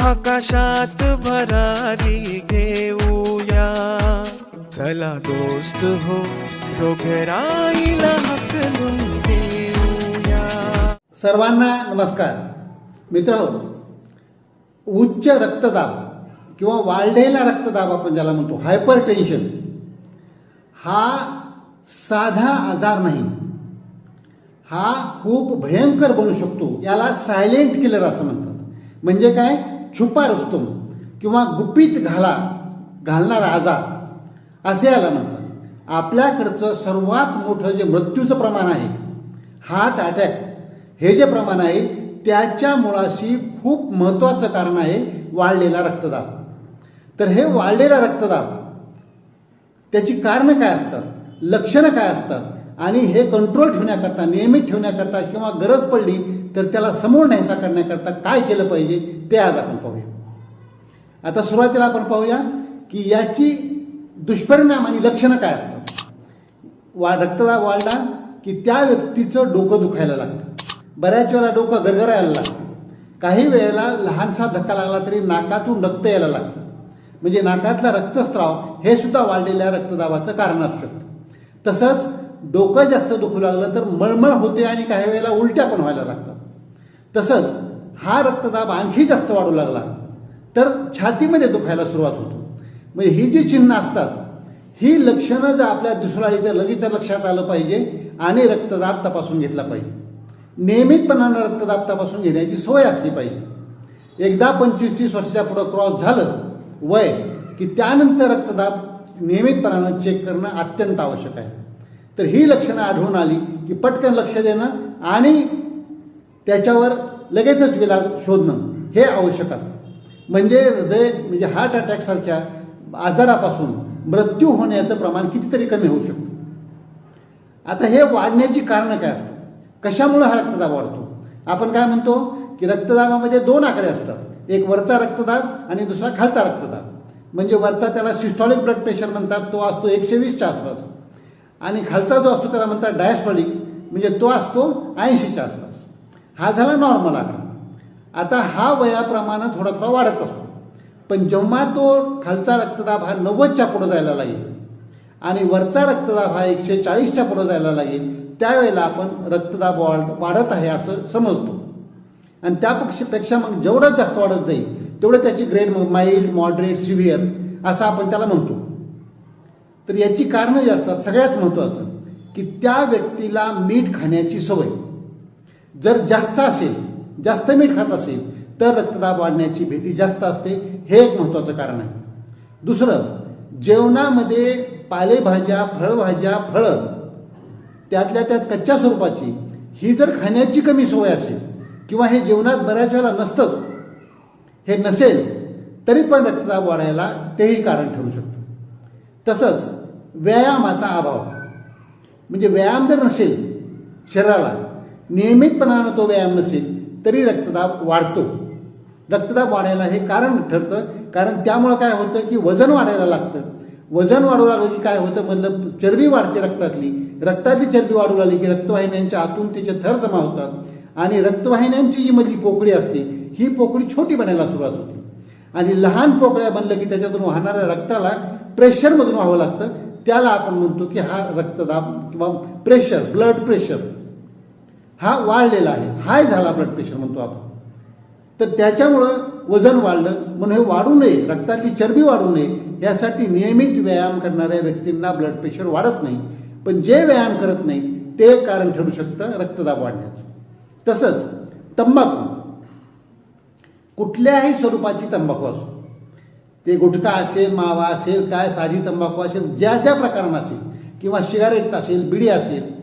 आकाशात भरारी घेऊया. चला दोस्त हो रोगराईला हकलून देऊया. सर्वांना नमस्कार. मित्र उच्च रक्तदाब किंवा वाढलेला रक्तदाब आपण ज्याला म्हणतो हायपर टेन्शन हा साधा आजार नाही. हा खूप भयंकर बनू शकतो याला सायलेंट किलर असं म्हणतात. म्हणजे काय? छुपा रुस्तुम किंवा गुपित घाला घालणारा आजार. असे याला म्हणतात. आपल्याकडचं सर्वात मोठं जे मृत्यूचं प्रमाण आहे हार्ट अटॅक हे जे प्रमाण आहे त्याच्या मुळाशी खूप महत्त्वाचं कारण आहे वाढलेला रक्तदाब. तर हे वाढलेला रक्तदाब त्याची कारणं काय असतात? लक्षणं काय असतात? आणि हे कंट्रोल ठेवण्याकरता नियमित ठेवण्याकरता किंवा गरज पडली तर त्याला समोर न्यायचा करण्याकरता काय केलं पाहिजे ते आज आपण पाहूया. आता सुरुवातीला आपण पाहूया की याची दुष्परिणाम आणि लक्षणं काय असतात. वा रक्तदाब वाढला की त्या व्यक्तीचं डोकं दुखायला लागतं. बऱ्याच वेळेला डोकं गरगरायला लागतं. काही वेळेला लहानसा धक्का लागला तरी नाकातून रक्त यायला लागतं. म्हणजे नाकातला रक्तस्राव हे सुद्धा वाढलेल्या रक्तदाबाचं कारण असू शकतं. तसंच डोकं जास्त दुखू लागलं तर मळमळ होते आणि काही वेळेला उलट्या पण व्हायला लागतात. तसंच हा रक्तदाब आणखी जास्त वाढू लागला तर छातीमध्ये दुखायला सुरुवात होतो. म्हणजे ही जी चिन्ह असतात ही लक्षणं जर आपल्या दिसून आली तर लगेच लक्षात आलं पाहिजे आणि रक्तदाब तपासून घेतला पाहिजे. नियमितपणानं रक्तदाब तपासून घेण्याची सोय असली पाहिजे. एकदा पंचवीस तीस वर्षाच्या पुढं क्रॉस झालं वय की त्यानंतर रक्तदाब नियमितपणानं चेक करणं अत्यंत आवश्यक आहे. तर ही लक्षणं आढळून आली की पटकन लक्ष देणं आणि त्याच्यावर लगेचच विलाज शोधणं हे आवश्यक असतं. म्हणजे हृदय म्हणजे हार्ट अटॅकसारख्या आजारापासून मृत्यू होण्याचं प्रमाण कितीतरी कमी होऊ शकतं. आता हे वाढण्याची कारणं काय असतात? कशामुळं हा रक्तदाब वाढतो? आपण काय म्हणतो की रक्तदाबामध्ये दोन आकडे असतात. एक वरचा रक्तदाब आणि दुसरा खालचा रक्तदाब. म्हणजे वरचा त्याला सिस्टॉलिक ब्लड प्रेशर म्हणतात तो असतो एकशे वीसच्या आसपास. आणि खालचा जो असतो त्याला म्हणतात डायस्टॉलिक म्हणजे तो असतो ऐंशीच्या आसपास. हा झाला नॉर्मल आकडा. आता हा वयाप्रमाणे थोडा थोडा वाढत असतो. पण जेव्हा तो खालचा रक्तदाब हा नव्वदच्या पुढं जायला लागेल आणि वरचा रक्तदाब हा एकशे चाळीसच्या पुढं जायला लागेल त्यावेळेला आपण रक्तदाब वाढ वाढत आहे असं समजतो. आणि त्यापेक्षा मग जेवढं जास्त वाढत जाईल तेवढं त्याची ग्रेड मग माइल्ड मॉडरेट सिव्हिअर असं आपण त्याला म्हणतो. तर याची कारणं जी असतात सगळ्यात महत्त्वाचं की त्या व्यक्तीला मीठ खाण्याची सवय. जर जास्त असेल जास्त मीठ खात असेल तर रक्तदाब वाढण्याची भीती जास्त असते. हे एक महत्त्वाचं कारण आहे. दुसरं जेवणामध्ये पालेभाज्या फळभाज्या फळं त्यातल्या त्यात कच्च्या स्वरूपाची ही जर खाण्याची कमी सवय असेल किंवा हे जेवणात बऱ्याच वेळेला नसतंच हे नसेल तरी पण रक्तदाब वाढायला तेही कारण ठरू शकतं. तसंच व्यायामाचा अभाव. म्हणजे व्यायाम जर नसेल शरीराला नियमितपणानं तो व्यायाम नसेल तरी रक्तदाब वाढतो. रक्तदाब वाढायला हे कारण ठरतं. कारण त्यामुळं काय होतं की वजन वाढायला लागतं. वजन वाढू लागलं की काय होतं? मधलं चरबी वाढते रक्तातली. रक्ताची चरबी वाढू लागली की रक्तवाहिन्यांच्या आतून त्याचे थर जमा होतात. आणि रक्तवाहिन्यांची जी मधली पोकळी असते ही पोकळी छोटी बनायला सुरुवात होते. आणि लहान पोकळ्या बनलं की त्याच्यातून वाहणाऱ्या रक्ताला प्रेशरमधून व्हावं लागतं. त्याला आपण म्हणतो की हा रक्तदाब किंवा प्रेशर ब्लड प्रेशर हा वाढलेला आहे. हाय झाला ब्लड प्रेशर म्हणतो आपण. तर त्याच्यामुळं वजन वाढलं. म्हणून हे वाढू नये. रक्तातली चरबी वाढू नये. यासाठी नियमित व्यायाम करणाऱ्या व्यक्तींना ब्लड प्रेशर वाढत नाही. पण जे व्यायाम करत नाही ते कारण ठरू शकतं रक्तदाब वाढण्याचं. तसंच तंबाखू. कुठल्याही स्वरूपाची तंबाखू असो. ते गुटखा असेल मावा असेल काय साधी तंबाखू असेल ज्या ज्या प्रकारानं असेल किंवा सिगारेट असेल बिडी असेल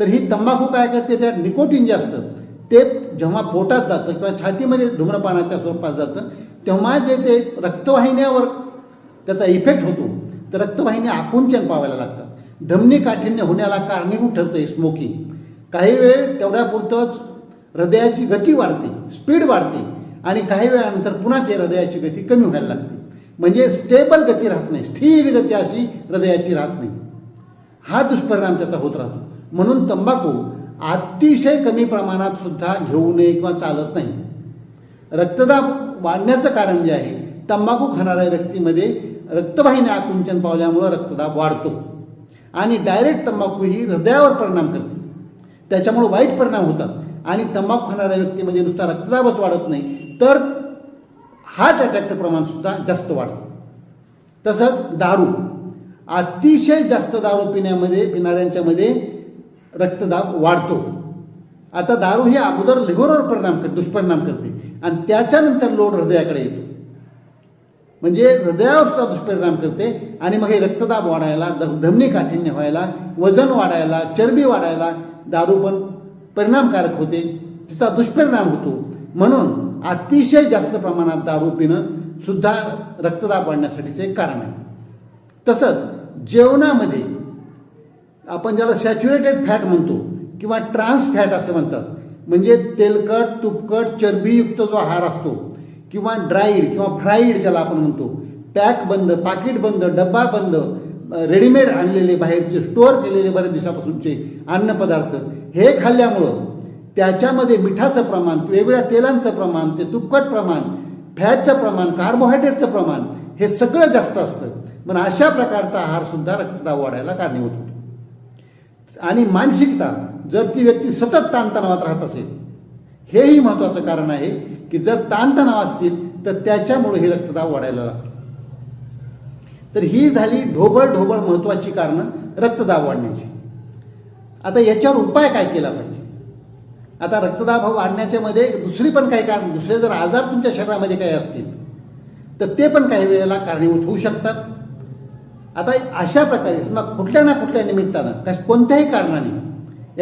तर ही तंबाखू काय करते त्यात निकोटीन जे असतं ते जेव्हा पोटात जातं किंवा छातीमध्ये धूम्रपानाच्या स्वरूपात जातं तेव्हा जे ते रक्तवाहिन्यावर त्याचा इफेक्ट होतो. तर रक्तवाहिन्या आकुंचन पावायला लागतात. धमनी काठिण्य होण्याला कारणीभूत ठरतं स्मोकिंग काही वेळ तेवढ्यापुरतंच हृदयाची गती वाढते स्पीड वाढते आणि काही वेळानंतर पुन्हा ते हृदयाची गती कमी व्हायला लागते. म्हणजे स्टेबल गती राहत नाही स्थिर गती अशी हृदयाची राहत नाही. हा दुष्परिणाम त्याचा होत राहतो. म्हणून तंबाखू अतिशय कमी प्रमाणात सुद्धा घेऊ नये किंवा चालत नाही. रक्तदाब वाढण्याचं कारण जे आहे तंबाखू खाणाऱ्या व्यक्तीमध्ये रक्तवाहिन्या आकुंचन पावल्यामुळं रक्तदाब वाढतो. आणि डायरेक्ट तंबाखू ही हृदयावर परिणाम करते. त्याच्यामुळे वाईट परिणाम होतात. आणि तंबाखू खाणाऱ्या व्यक्तीमध्ये नुसता रक्तदाबच वाढत नाही तर हार्ट अटॅकचं प्रमाण सुद्धा जास्त वाढतं. तसंच दारू. अतिशय जास्त दारू पिण्यामध्ये पिणाऱ्यांच्यामध्ये रक्तदाब वाढतो. आता दारू ही अगोदर लिव्हरवर परिणाम करते दुष्परिणाम करते आणि त्याच्यानंतर लोड हृदयाकडे येतो. म्हणजे हृदयावर सुद्धा दुष्परिणाम करते आणि मग हे रक्तदाब वाढायला धमनी काठिण्य व्हायला वजन वाढायला चरबी वाढायला दारू पण परिणामकारक होते तिचा दुष्परिणाम होतो. म्हणून अतिशय जास्त प्रमाणात दारू पिणं सुद्धा रक्तदाब वाढण्यासाठीचे कारण आहे. तसंच जेवणामध्ये आपण ज्याला सॅच्युरेटेड फॅट म्हणतो किंवा ट्रान्स फॅट असं म्हणतात म्हणजे तेलकट तुपकट चरबीयुक्त जो आहार असतो किंवा ड्राईड किंवा फ्राईड ज्याला आपण म्हणतो पॅक बंद पाकिट बंद डब्बा बंद रेडीमेड आणलेले बाहेरचे स्टोअर केलेले बऱ्याच दिवसापासूनचे अन्नपदार्थ हे खाल्ल्यामुळं त्याच्यामध्ये मिठाचं प्रमाण वेगवेगळ्या तेलांचं प्रमाण ते तुपकट प्रमाण फॅटचं प्रमाण कार्बोहायड्रेटचं प्रमाण हे सगळं जास्त असतं. पण अशा प्रकारचा आहार सुद्धा रक्तदाब वाढायला कारणीभूत होतो. आणि मानसिकता जर ती व्यक्ती सतत ताणतणावात राहत असेल हेही महत्त्वाचं कारण आहे की जर ताणतणाव असतील तर त्याच्यामुळे ही रक्तदाब वाढायला लागतो. तर ही झाली ढोबळ ढोबळ महत्त्वाची कारणं रक्तदाब वाढण्याची. आता याच्यावर उपाय काय केला पाहिजे? आता रक्तदाब हा वाढण्याच्या मध्ये दुसरी पण काही कारण दुसरे जर आजार तुमच्या शरीरामध्ये काही असतील तर ते पण काही वेळेला कारणीभूत होऊ शकतात. आता अशा प्रकारे मग कुठल्या ना कुठल्या निमित्तानं कश कोणत्याही कारणाने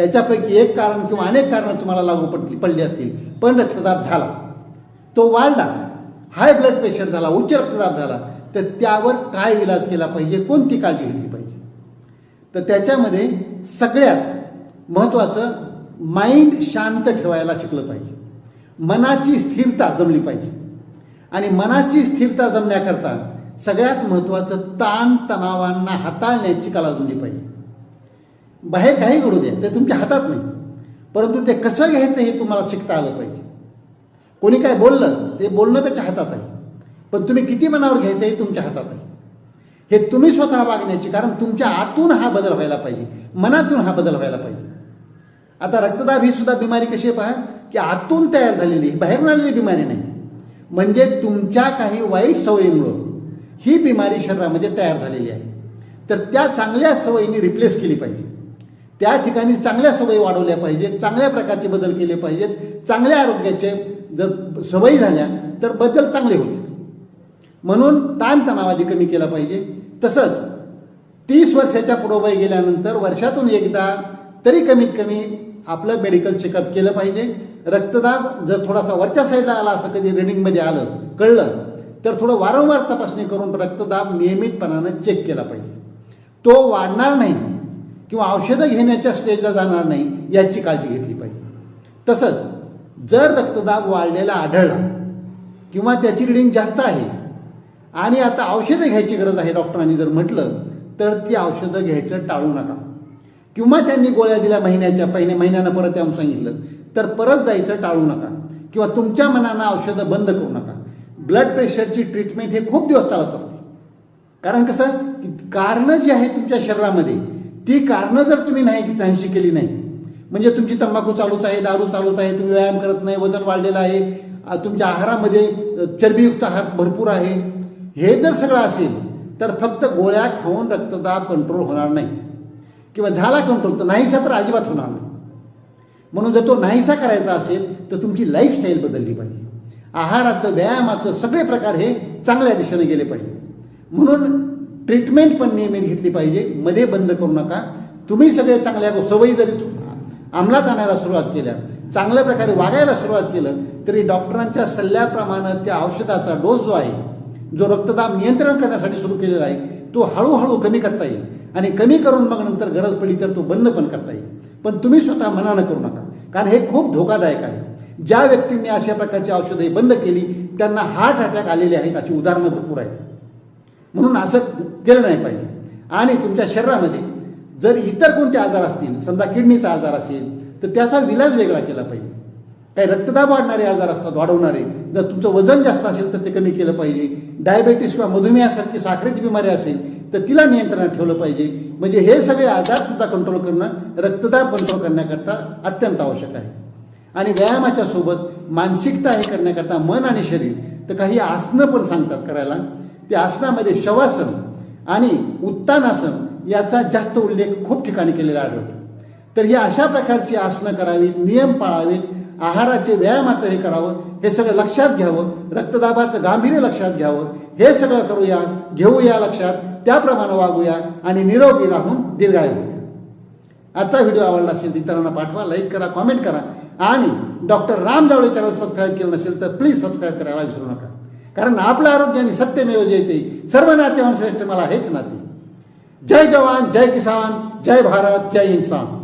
याच्यापैकी एक कारण किंवा अनेक कारणं तुम्हाला लागू पडली पडली असतील. पण रक्तदाब झाला. तो वाढला. हाय ब्लड प्रेशर झाला उच्च रक्तदाब झाला. तर त्यावर काय इलाज केला पाहिजे? कोणती काळजी घेतली पाहिजे? तर त्याच्यामध्ये सगळ्यात महत्त्वाचं माइंड शांत ठेवायला शिकलं पाहिजे. मनाची स्थिरता जमली पाहिजे. आणि मनाची स्थिरता जमण्याकरता सगळ्यात महत्त्वाचं ताण तणावांना हाताळण्याची कला जमली पाहिजे. बाहेर काही घडू द्या ते तुमच्या हातात नाही. परंतु ते कसं घ्यायचं हे तुम्हाला शिकता आलं पाहिजे. कोणी काय बोललं ते बोलणं त्याच्या हातात आहे. पण तुम्ही किती मनावर घ्यायचं हे तुमच्या हातात आहे. हे तुम्ही स्वतः वागण्याची कारण तुमच्या आतून हा बदल व्हायला पाहिजे. मनातून हा बदल व्हायला पाहिजे. आता रक्तदाब ही सुद्धा बिमारी कशी आहे पहा की आतून तयार झालेली बाहेरून आलेली बिमारी नाही. म्हणजे तुमच्या काही वाईट सवयीमुळं ही बिमारी शरीरामध्ये तयार झालेली आहे. तर त्या चांगल्या सवयीने रिप्लेस केली पाहिजे. त्या ठिकाणी चांगल्या सवयी वाढवल्या पाहिजेत चांगल्या प्रकारचे बदल केले पाहिजेत. चांगल्या आरोग्याचे जर सवयी झाल्या तर बदल चांगले होतील. म्हणून ताणतणाव आधी कमी केला पाहिजे. तसंच तीस वर्षाच्या पुढोबाई गेल्यानंतर वर्षातून एकदा तरी कमीत कमी आपलं मेडिकल चेकअप केलं पाहिजे. रक्तदाब जर थोडासा वरच्या साईडला आला असं कधी रनिंगमध्ये आलं कळलं तर थोडं वारंवार तपासणी करून रक्तदाब नियमितपणानं चेक केला पाहिजे. तो वाढणार नाही किंवा औषधं घेण्याच्या स्टेजला जाणार नाही याची काळजी घेतली पाहिजे. तसंच जर रक्तदाब वाढलेला आढळला किंवा त्याची रिडिंग जास्त आहे आणि आता औषधं घ्यायची गरज आहे डॉक्टरांनी जर म्हटलं तर ती औषधं घ्यायचं टाळू नका. किंवा त्यांनी गोळ्या दिल्या महिन्याच्या पहिल्या महिन्यानं परत येऊन सांगितलं तर परत जायचं टाळू नका. किंवा तुमच्या मनानं औषधं बंद करू नका. ब्लड प्रेशरची ट्रीटमेंट हे खूप दिवस चालत असते. कारण कसं? की कारणं जी आहेत तुमच्या शरीरामध्ये ती कारणं जर तुम्ही नाही नाहीशी केली नाही म्हणजे तुमची तंबाखू चालूच आहे दारू चालूच आहे तुम्ही व्यायाम करत नाही वजन वाढलेलं आहे तुमच्या आहारामध्ये चरबीयुक्त आहार भरपूर आहे हे जर सगळं असेल तर फक्त गोळ्या खाऊन रक्तदाब कंट्रोल होणार नाही. किंवा झाला कंट्रोल तर नाहीसा तर अजिबात होणार नाही. म्हणून जर तो नाहीसा करायचा असेल तर तुमची लाईफस्टाईल बदलली पाहिजे. आहाराचं व्यायामाचं सगळे प्रकार हे चांगल्या दिशेने गेले पाहिजे. म्हणून ट्रीटमेंट पण नियमित घेतली पाहिजे. मध्ये बंद करू नका. तुम्ही सगळे चांगल्या सवयी जरी अंमलात आणायला सुरुवात केल्या चांगल्या प्रकारे वागायला सुरुवात केलं तरी डॉक्टरांच्या सल्ल्याप्रमाणे त्या औषधाचा डोस जो आहे जो रक्तदाब नियंत्रण करण्यासाठी सुरू केलेला आहे तो हळूहळू कमी करता येईल. आणि कमी करून मग नंतर गरज पडली तर तो बंद पण करता येईल. पण तुम्ही स्वतः मनानं करू नका. कारण हे खूप धोकादायक आहे. ज्या व्यक्तींनी अशा प्रकारची औषधे बंद केली त्यांना हार्ट अटॅक आलेले आहेत अशी उदाहरणं भरपूर आहेत. म्हणून असं केलं नाही पाहिजे. आणि तुमच्या शरीरामध्ये जर इतर कोणते आजार असतील समजा किडनीचा आजार असेल तर त्याचा विलाज वेगळा केला पाहिजे. काही रक्तदाब वाढणारे आजार असतात वाढवणारे. जर तुमचं वजन जास्त असेल तर ते कमी केलं पाहिजे. डायबेटीस किंवा मधुमेहासारखी साखरेची बिमारी असेल तर तिला नियंत्रणात ठेवलं पाहिजे. म्हणजे हे सगळे आजार सुद्धा कंट्रोल करणं रक्तदाब कंट्रोल करण्याकरता अत्यंत आवश्यक आहे. आणि व्यायामाच्या सोबत मानसिकता हे करण्याकरता मन आणि शरीर तर काही आसनं पण सांगतात करायला. ते आसनामध्ये शवासन आणि उत्तानासन याचा जास्त उल्लेख खूप ठिकाणी केलेला आढळतो तर ही अशा प्रकारची आसनं करावीत नियम पाळावेत आहाराचे व्यायामाचं हे करावं हे सगळं लक्षात घ्यावं रक्तदाबाचं गांभीर्य लक्षात घ्यावं हे सगळं करूया घेऊया लक्षात त्याप्रमाणे वागूया आणि निरोगी राहून दीर्घायू. आजचा व्हिडिओ आवडला असेल तर इतरांना पाठवा लाईक करा कॉमेंट करा. आणि doctor Ram Jawale channel subscribe केलं नसेल तर प्लीज सबस्क्राईब करायला विसरू नका. कारण आपलं आरोग्य आणि सत्यमेव जयते सर्व नाते श्रेष्ठ मला हेच नाते. जय जवान जय किसान जय भारत जय इन्सान.